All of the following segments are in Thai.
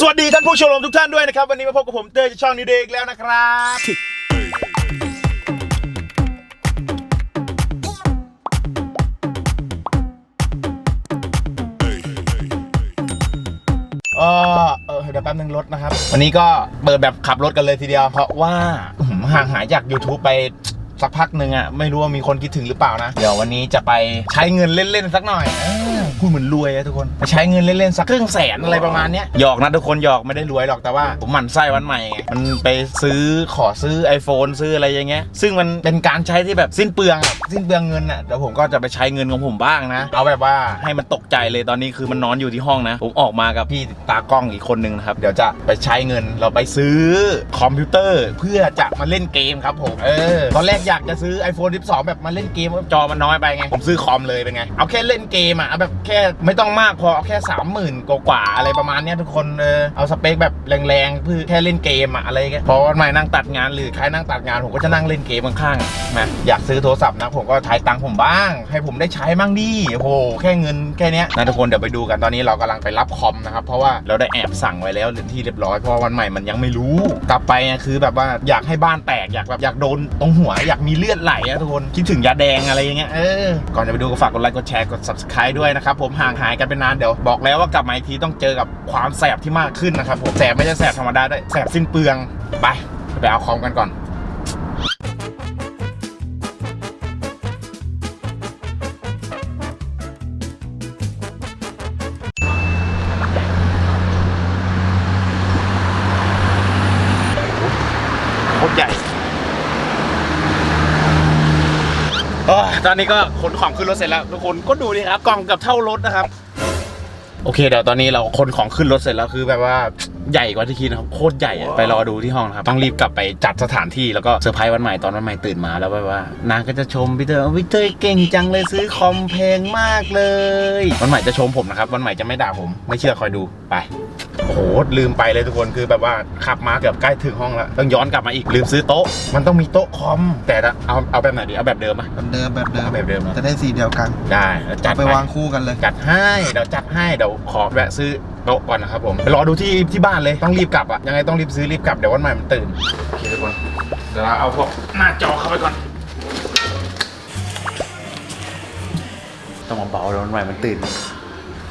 สวัสดีท่านผู้ชมทุกท่านด้วยนะครับ วันนี้มาพบกับผมเต้ยจากช่องนิวเดกแล้วนะครับ เออเออเดี๋ยวแป๊บนึงรถนะครับ วันนี้ก็เปิดแบบขับรถกันเลยทีเดียว เพราะว่าอื้อหือห่างหายจาก YouTube ไป สักพักหนึ่งอะไม่รู้ว่ามีคนคิดถึงหรือเปล่านะ เดี๋ยววันนี้จะไปใช้เงินเล่น ๆ สักหน่อยเออพูดเหมือนรวยอะทุกคนไปใช้เงินเล่น ๆ สักครึ่งแสนอะไรประมาณเนี้ยหยอกนะทุกคนหยอกไม่ได้รวยหรอกแต่ว่าผมหมั่นไส้วันใหม่ไงมันไปซื้อขอซื้อ iPhone ซื้ออะไรอย่างเงี้ยซึ่งมันเป็นการใช้ที่แบบสิ้นเปลืองอะสิ้นเปลืองเงินอะเดี๋ยวผมก็จะไปใช้เงินของผมบ้างนะ เอาแบบว่าให้มันตกใจเลยตอนนี้คือมันนอนอยู่ที่ห้องนะ ผมออกมากับพี่ตากล้องอีกคนนึงนะครับเดี๋ยวจะไปใช้เงินเราไปซื้อคอมพิวเตอร์เพื่อจะมาเล่นเกมครับผมเออตอนแรกอยากจะซื้อ iPhone 12 แบบมาเล่นเกมจอมันน้อยไปไง ผมซื้อคอมเลยเป็นไง เอาแค่เล่นเกมอะเอาแบบแค่ไม่ต้องมากพอเอาแค่ 30,000 กว่าๆอะไรประมาณเนี้ยทุกคนเออเอาสเปคแบบแรงๆเพื่อแค่เล่นเกมอะอะไรเงี้ยพอวันใหม่นั่งตัดงานหรือใครนั่งตัดงานผมก็จะนั่งเล่นเกมข้างๆนะอยากซื้อโทรศัพท์นะผมก็ใช้ตังค์ผมบ้าง ให้ผมได้ใช้มั่งดิโอ้โหแค่เงินแค่เนี้ยนะทุกคนเดี๋ยวไปดูกันตอนนี้เรากำลังไปรับคอมนะครับเพราะว่าเราได้แอบสั่งไว้แล้วที่เรียบร้อยเพราะว่าวันใหม่มันยังไม่รู้ กลับไปอะคือแบบว่าอยากให้บ้านแตกอยากแบบอยากโดนตรงหัวอยากมีเลือดไหลอะทุกคน คิดถึงยาแดงอะไรอย่างเงี้ยเออก่อนจะไปดูก็ฝากกดไลค์กดแชร์กด subscribe ด้วยนะครับผมห่างหายกันไปนานเดี๋ยวบอกแล้วว่ากลับมาอีกทีต้องเจอกับความแสบที่มากขึ้นนะครับผมแสบไม่ใช่แสบธรรมดาด้วยแสบสิ้นเปลืองไปไปเอาคอมกันก่อนโคตรใหญ่ เอ้ยตอนนี้ก็ขนของขึ้นรถเสร็จแล้วทุกคนก็ดูดิครับกล่องเกับเท่ารถนะครับ โอเคเดี๋ยวตอนนี้เราขนของขึ้นรถเสร็จแล้วคือแบบว่า ใหญ่กว่าที่คิดนะครับโคตรใหญ่อะไปรอดูที่ห้องนะครับต้องรีบกลับไปจัดสถานที่แล้วก็เซอร์ไพรส์วันใหม่ตอนวันใหม่ตื่นมาแล้วแบบว่านางก็จะชมพี่เตยว่าพี่เตยเก่งจังเลยซื้อคอมแพงมากเลย วันใหม่จะชมผมนะครับวันใหม่จะไม่ด่าผม ไม่เชื่อคอยดูไปโอ้โหลืมไปเลยทุกคนคือแบบว่าขับมาเกือบใกล้ถึงห้องแล้วต้องย้อนกลับมาอีกลืมซื้อโต๊ะ มันต้องมีโต๊ะคอม แต่ถ้าเอาเอาแบบไหนดีเอาแบบเดิมอะแบบเดิมแบบเดิมเอาแบบเดิมนะจะได้สีเดียวกันได้แล้วจัดไปวางคู่กันเลยจัดให้เดี๋ยวจัดให้เดี๋ยวขอแวะซื้อ โต๊ะก่อนนะครับผมไปรอดูที่ที่บ้านเลยต้องรีบกลับอะยังไงต้องรีบซื้อรีบกลับเดี๋ยววันใหม่มันตื่นโอเคทุกคนเดี๋ยวเราเอาพวกหน้าจอเข้าไปก่อนต้องเบาๆเดี๋ยววันใหม่มันตื่น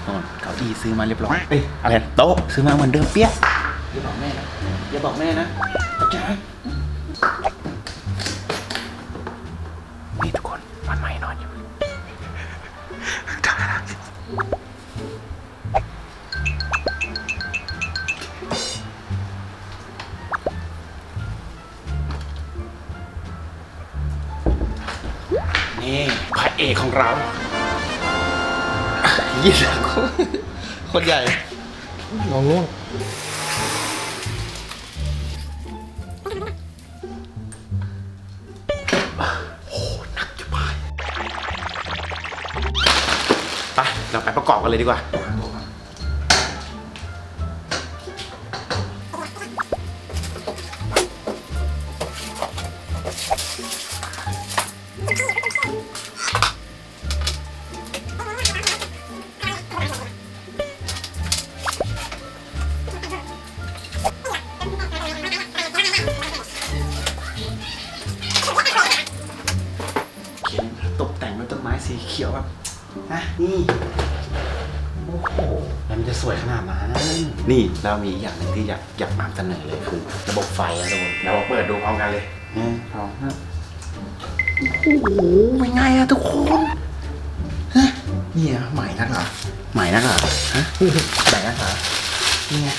นอนเก้าอี้ซื้อมาเรียบร้อยเอ้ยอะไรนะโต๊ะซื้อมาเหมือนเดิมเปี้ยอย่าบอกแม่นะอย่าบอกแม่นะอาจารย์ ระเอกของเรายี่สิบคนใหญ่ลองง่วงไปเราไปประกอบกันเลยดีกว่า วมันจะสวยขนาดนั้น นี่เรามีอีกอย่างหนึ่งที่อยากอยากนำเสนอเลยคือระบบไฟอะทุกคนเดี๋ยวเราเปิดดูพร้อมกันเลยนี่พร้อมนะโอ้โหเป็นไงอะทุกคนฮะเนี่ยใหม่นักเหรอใหม่นักเหรอฮะใหม่นักเหรอนี่ไง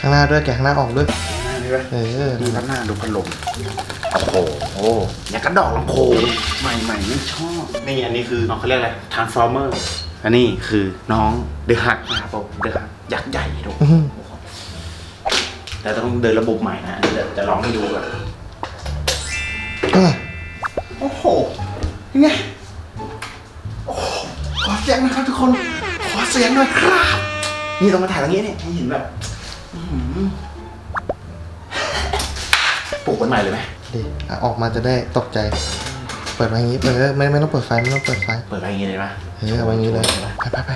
ข้างหน้าด้วยแกะข้างหน้าออกด้วยหน้านี่ไหมเออดูข้างหน้าดูพัดลมโอ้โหเนี่ยกระดอกลำโพงใหม่ๆไม่ชอบนี่อันนี้คือน้องเขาเรียกอะไร transformer อันนี้คือน้องเดอะฮักนะครับผมเดอะฮักยักษ์ใหญ่ทุกคนอื้อหือแต่ต้องเดินระบบใหม่นะอันนี้เดี๋ยวจะลองให้ดูก่อนอะโอ้โหยังไงโอ้โหขอเสียงนะครับทุกคน ขอเสียงหน่อยครับ นี่ต้องมาถ่ายอย่างนี้เนี่ยให้เห็นแบบอื้อหือปลูกวันใหม่เลยไหมดีอะออกมาจะได้ตกใจ เปิดไว้อย่างนี้เปิดเลยไม่ไม่ต้องเปิดไฟไม่ต้องเปิดไฟ เปิดไปอย่างนี้เลยไหม เฮ้ยเอาไว้อย่างนี้เลยไปไปไป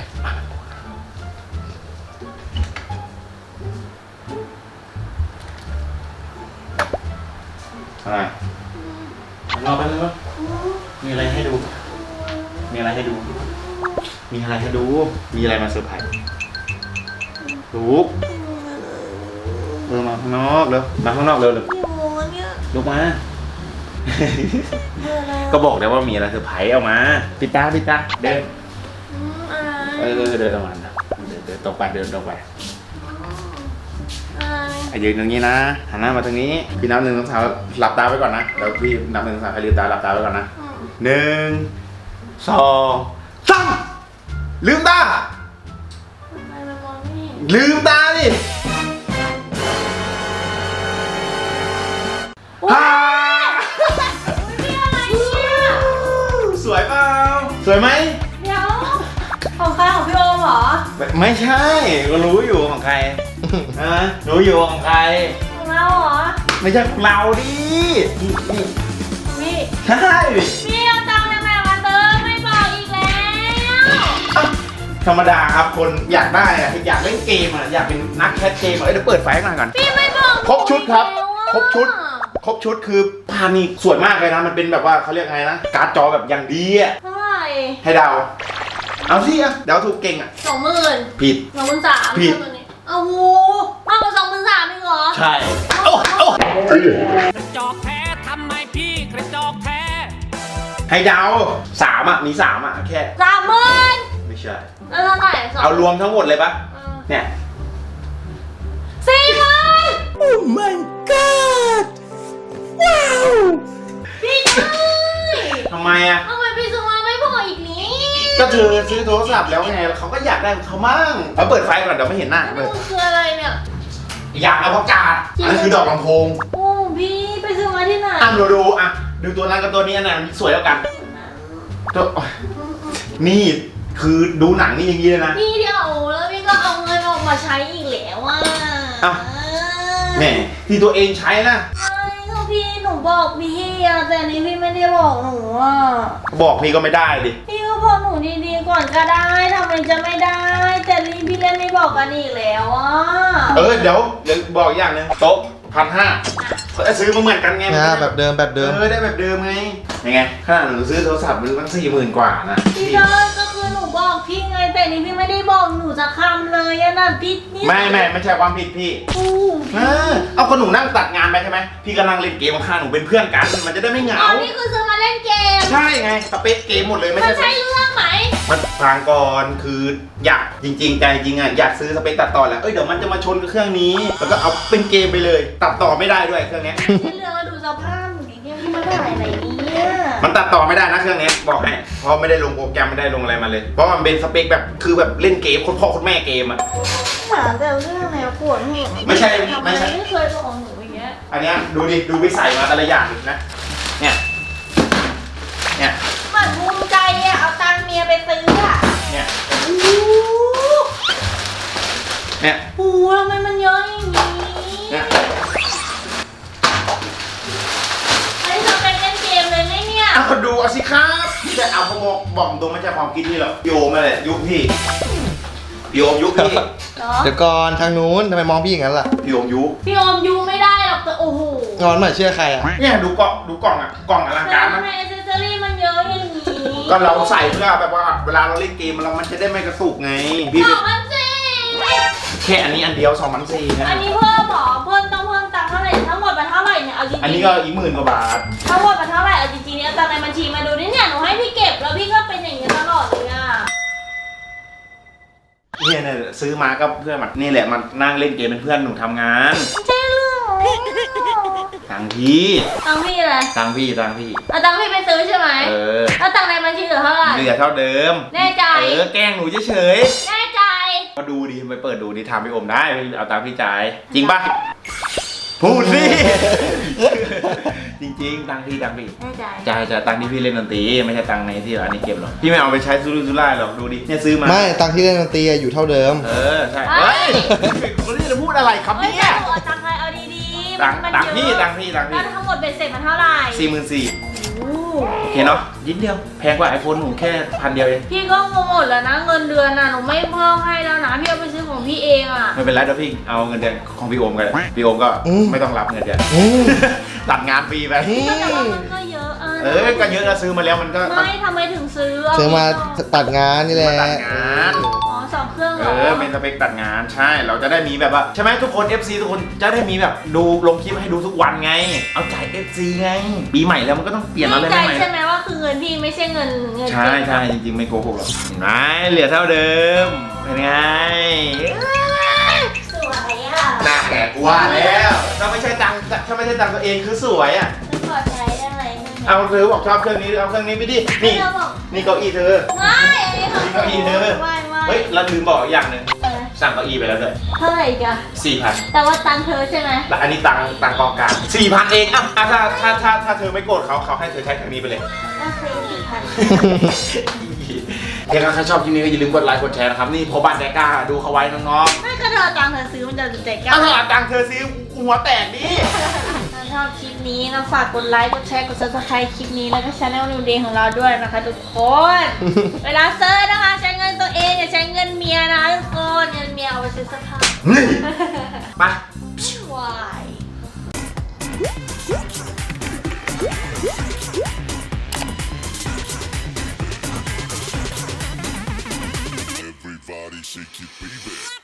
อะไรรอไปเลยวะมีอะไรให้ดู มีอะไรให้ดู มีอะไรให้ดู มีอะไรมาเซอร์ไพรส์ลูกเออมาข้างนอกเร็วมาข้างนอกเร็วเลยวลูกมา ก็บอกแล้วว่ามีอะไรเซอร์ไพรส์เอามาปิดตาปิดตาเดินอืมอะไรเออเดินออกมานะเดินเดินตรงไปเดินตรงไปอะไรอะยืนตรงนี้นะหันหน้ามาทางนี้พี่นับหนึ่งสองสามหลับตาไว้ก่อนนะเดี๋ยวพี่นับหนึ่งสองสามให้ลืมตาหลับตาไว้ก่อนนะอืมหนึ่งสองสามลืมตาทำไมมันมองไม่เห็นลืมตาดิ วยไหมเดี๋ยวของใครของพี่โอมเหรอไม่ไม่ใช่ก็รู้อยู่ของใครฮะรู้อยู่ของใคร ของเราเหรอไม่ใช่ของเราดินี่นี่พี่ใช่พี่เอาตังค์จากไหนมาเติมไม่บอกอีกแล้วธรรมดาครับคนอยากได้อะอยากเล่นเกมอะอยากเป็นนักแคสเกมอะเอ้ยเดี๋ยวเปิดไฟข้างหน้าก่อน พี่ไม่บอกครบชุดครับแล้วอะครบชุด ครบชุดคือภาพนี่สวยมากเลยนะ มันเป็นแบบว่าเขาเรียกไงนะ การ์ดจอแบบอย่างดีอะเท่าไหร่ ให้เดา เอาสิอะเดาถูกเก่งอะสองหมื่นผิด สองหมื่นสามผิด ตัวนี้เอาโหมากกว่าสองหมื่นสามอีกเหรอใช่โอ้โอ้กระจอกแท้ทำไมพี่กระจอกแท้ ให้เดาสามอะมีสามอะแค่ สามหมื่นไม่ใช่ แล้วเท่าไหร่สองเอารวมทั้งหมดเลยปะเออเนี่ย สี่หมื่นพี่ได้ทำไมอะทำไมพี่ซื้อมาไม่พออีกนี้ ก็เธอซื้อโทรศัพท์แล้วไงแล้วเขาก็อยากได้ของเขามั่งเอาเปิดไฟก่อนเดี๋ยวไม่เห็นหน้านี่เปิดมันคืออะไรเนี่ย อยากเอาประกาศอันนั้นคือดอกลำโพงโอ้พี่ไปซื้อมาที่ไหนอะดูดูอะดูตัวนั้นกับตัวนี้อันไหนมันสวยแล้วกันตัวนี่คือดูหนังนี่อย่างนี้เลยนะพี่เดียวแล้วพี่ก็เอาเงินออกมาใช้อีกแล้วอะเอ้าแหมที่ตัวเองใช้นะใช่ก็พี่หนูบอกพี่อะแต่อันนี้พี่ไม่ได้บอกหนูอะบอกพี่ก็ไม่ได้ดิพี่ พอหนูดีๆก่อนก็ได้ทำไมจะไม่ได้ แต่นี่พี่เล่นไม่บอกกันอีกแล้วอะ เออเดี๋ยวเดี๋ยวบอกอย่างหนึงโต๊ะ พันห้าซื้อมาเหมือนกันไงนะแบบเดิมแบบเดิมเออได้แบบเดิมไงยังไงขนาดหนูซื้อโทรศัพท์มันตั้งสี่หมื่นกว่านะพี่เดินก็คือหนูบอกพี่ไงแต่นี่พี่ไม่ได้บอกหนูจะคำเลยอะนะพี่นี่ไม่ไม่ไม่ใช่ความผิดพี่อู้เออเอาคนหนูนั่งตัดงานไปใช่ไหมพี่ก็นั่งเล่นเกมข้างๆหนูเป็นเพื่อนกันมันจะได้ไม่เหงาอ๋อนี่คือซื้อมาเล่นเกมใช่ไงสเปคเกมหมดเลยไม่มันใช่ใช่เรื่องไหมมันฟังก่อนคืออยากจริง ๆ ใจจริงอะอยากซื้อสเปคตัดต่อแหล้วเอ้ยเดี๋ยวมันจะมาชนกับเครื่องนี้แล้วก็เอาเป็นเกมไปเลยตัดต่อไม่ได้ด้วยเครื่องเนี้ย ที่เรื่องแล้วดูสภาพหนูดิเนี่ยพี่มาถ่ายอะไรเนี่ยมันตัดต่อไม่ได้นะเครื่องเนี้ยบอกให้เพราะไม่ได้ลงโปรแกรมไม่ได้ลงอะไรมาเลย เพราะมันเป็นสเปคแบบคือแบบเล่นเกมคนพ่อคนแม่เกมอะถามแต่เรื่องแนวปวดหัวไม่ใช่ทำไมไม่ใช่ไม่เคยบอกหนูอย่างเงี้ยอันเนี้ยดูดิดูวิสัยมาแต่ละอย่างนะเนี่ยเนี่ยเหมือนภูมิใจอะเอาตังค์เมียไปซื้ออะเนี่ยโอ้โหเนี่ย โอ้โหทำไมมันเยอะอย่างนี้ เนี่ย สิครับพี่จะเอาพมบอกตรงไม่ใช่ความคิดพี่หรอกโยมมาเลยยุคพี่พี่โยมยุคพี่เหรอเดี๋ยวก่อนทางนู้นทำไมมองพี่อย่างนั้นล่ะพี่โยมยุคพี่โอมยูไม่ได้หรอกแต่โอ้โหงอนเหมือนเชื่อใครอะเนี่ยดูกล่องดูกล่องอะกล่องอลังการทำนะไมอ c เซสซอรี่มันเยอะอย่างนี้ก็เราใส่เพื่อแบบว่าเวลาเราเล่นเกมเรามันจะได้ไม่กระตุกไงพี่สองพันสี่แค่อันนี้อันเดียว2 0 0 4นะอันนี้เพิ่มเหรอเพิ่ม ร่เนี่ยเอาจริงๆอันนี้ก็อีกหมื่นกว่าบาท ทั้งหมดมันเท่าไหร่เอาจริงๆเนี่ยตังค์ในบัญชีมาดูนี่เนี่ยหนูให้พี่เก็บแล้วพี่ก็เป็นอย่างนี้ตลอดเลยอะเนี่ยเนี่ยซื้อมาก็เพื่อมันนี่แหละมันนั่งเล่นเกมเป็นเพื่อนหนูทำงานไม่ใช่เรื่องหรอตังค์พี่ตังค์พี่อะไรตังค์พี่ตังค์พี่ เอาตังค์พี่ไปซื้อใช่ไหมเออแล้วตังค์ในบัญชีเหลือเท่าไหร่ เหลือเท่าเดิมแน่ใจ เออแกล้งหนูเฉยแน่ใจ ๆมาดูดิไปเปิดดูดิทำไปอมได้เอาตังค์พี่จ่ายจริงปะ พูดสิ จริงๆ ตังค์พี่ตังค์พี่แน่ใจจ่ายจ่ายตังค์ที่พี่เล่นดนตรีไม่ใช่ตังค์ในที่ร้านนี้เก็บหรอก พี่ไม่เอาไปใช้ซูรุซูร่ายหรอกดูดิ เนี่ยซื้อมา ไม่ตังค์ที่เล่นดนตรีอะอยู่เท่าเดิม เออใช่ เฮ้ยคนนี้จะพูดอะไรครับเอ้ยเนี่ยแต่หนูเอาตังค์ใครเอาดีๆตังค์มันตังค์เยพี่อะตังค์พี่ตังค์แล้พี่วทั้งหมดเป็นเสร็จมันเท่าไหร่สี่หมื่นสี่ โอ้โหโอเคเนาะยิดเดียวแพงกว่าไอโฟนหนูแค่พันเดียวเองพี่ก็งงหมดแล้วนะเงินเดือนน่ะหนูไม่เพิ่มให้แล้วนะพี่เอาไปซื้อของพี่เองอะไม่เป็นไรเดี๋ยวพี่เอาเงินเดือนของพี่โอมกันพี่โอมก็อืมไม่ต้องรับเงินเดือนอืมตัดงานฟรีไปอืก็แต่ว่ามมันก็เยอะอะเออก็เยอะนะซื้อมาแล้วมันก็ไม่ทำไมถึงซื้อเซื้อมาไปก่อนตัดงานนี่แหละมาตัดงาน อ๋อสองเครื่องเหรเออ อเป็นสเปคตัดงานใช่เราจะได้มีแบบว่าใช่ไหมทุกคน FC ทุกคนจะได้มีแบบดูลงคลิปให้ดูทุกวันไง เอาจ่าย FC ไง ปีใหม่แล้วมันก็ต้องเปลี่ยนอะไรใจใหม่ใช่ไหมว่าคือเงินพี่ไม่ใช่เงินเงินใช่ใช่จริงๆ ไม่โกหกหรอกเห็นไหมเหลือเท่าเดิมเป็นไงสวยอะน่าแหกว่าแล้วถ้าไม่ใช่ตังค์ถ้าไม่ใช่ตังค์ตัวเองคือสวยอะฉันขอใช้ได้ไหมเอาเธอบอกชอบเครื่องนี้เอาเครื่องนี้ไปดินี่ เธอบอกนี่เก้าอี้เธอ ไม่อันนี้ของนี่เก้าอี้ เธอไม่ไม่เฮ้ยเราลืมบอกอีกอย่างหนึ่งเออสั่งเก้าอี้ไปแล้วด้วยเท่าไหร่อีกันสี่พันแต่ว่าตังค์เธอใช่ไหมแล้วอันนี้ตังค์ตังค์กองกลางสี่พันเองอะอะถ้าถ้าถ้าถ้าเธอไม่โกรธเขาเขาให้เธอใช้เครื่องนี้ไปเลย ก็ซื้อสี่พันเพียงถ้าชอบคลิปนี้ก็อย่าลืมกดไลค์กดแชร์นะครับ นี่พอบ้านแดก้าดูเขาไว้น้องไม่ก็เธอเอาตังค์เธอซื้อมันจะเจ็ดๆเก้าถ้าเธอเอาตังค์เธอซื้อหัวแตกดิถ้า ชอบคลิปนี้นะฝากกดไลค์ กดแชร์ กดซับสไครป์คลิปนี้ แล้วก็ช anel New Day ของเราด้วยนะคะทุกคน เวลาเซอร์นะคะ ใช้เงินตัวเอง อย่าใช้เงินเมียนะทุกคน เงินเมียเอาไปซื้อเสื้อผ้าไป วา shake your baby.